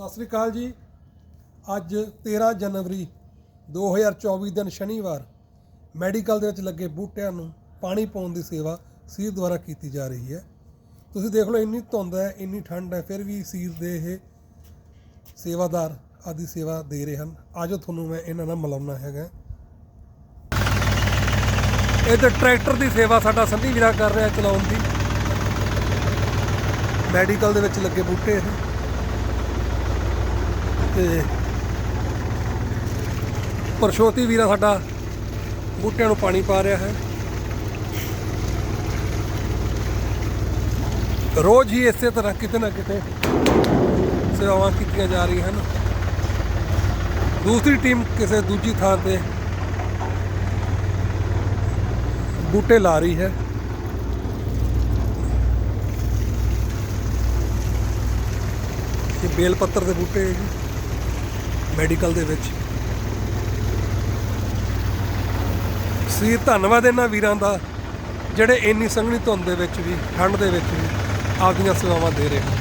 ਸਤਿ ਸ੍ਰੀ ਅਕਾਲ ਜੀ। ਅੱਜ 13 ਜਨਵਰੀ 2024 ਦਿਨ ਸ਼ਨੀਵਾਰ। ਮੈਡੀਕਲ ਦੇ ਵਿੱਚ ਲੱਗੇ ਬੂਟਿਆਂ ਨੂੰ ਪਾਣੀ ਪਾਉਣ ਦੀ ਸੇਵਾ ਸੀਰ ਦੁਆਰਾ ਕੀਤੀ ਜਾ ਰਹੀ ਹੈ। ਤੁਸੀਂ ਦੇਖ ਲਓ, ਇੰਨੀ ਧੁੰਦ ਹੈ, ਇੰਨੀ ਠੰਡ ਹੈ, ਫਿਰ ਵੀ ਸੀਰ ਦੇ ਇਹ ਸੇਵਾਦਾਰ ਆਦੀ ਸੇਵਾ ਦੇ ਰਹੇ ਹਨ। ਆਜੋ ਤੁਹਾਨੂੰ ਮੈਂ ਇਹਨਾਂ ਨਾਲ ਮਿਲਾਉਣਾ ਹੈਗਾ। ਇਹ ਤੇ ਟਰੈਕਟਰ ਦੀ ਸੇਵਾ ਸਾਡਾ ਸੰਧੀ ਵੀਰਾ ਕਰ ਰਿਹਾ ਚਲਾਉਣ ਦੀ। ਮੈਡੀਕਲ ਦੇ ਵਿੱਚ ਲੱਗੇ ਬੂਟੇ ਇਹ। ਤੇ ਪਰਸ਼ੋਤੀ ਵੀਰਾ ਸਾਡਾ ਬੂਟਿਆਂ ਨੂੰ ਪਾਣੀ ਪਾ ਰਿਹਾ ਹੈ। ਰੋਜ਼ ਹੀ ਇਸੇ ਤਰ੍ਹਾਂ ਕਿਤੇ ਨਾ ਕਿਤੇ ਸੇਵਾਵਾਂ ਕੀਤੀਆਂ ਜਾ ਰਹੀਆਂ ਹਨ। ਦੂਸਰੀ ਟੀਮ ਕਿਸੇ ਦੂਜੀ ਥਾਂ ਤੇ ਬੂਟੇ ਲਾ ਰਹੀ ਹੈ। ਇਹ ਬੇਲ ਪੱਤਰ ਦੇ ਬੂਟੇ ਹੈ ਜੀ। ਮੈਡੀਕਲ ਦੇ ਵਿੱਚ। ਸੀ ਧੰਨਵਾਦ ਇਹਨਾਂ ਵੀਰਾਂ ਦਾ, ਜਿਹੜੇ ਇੰਨੀ ਸੰਘਣੀ ਧੁੰਦ ਦੇ ਵਿੱਚ ਵੀ, ਠੰਡ ਦੇ ਵਿੱਚ ਵੀ ਆਪਦੀਆਂ ਸੇਵਾਵਾਂ ਦੇ ਰਹੇ ਹਨ।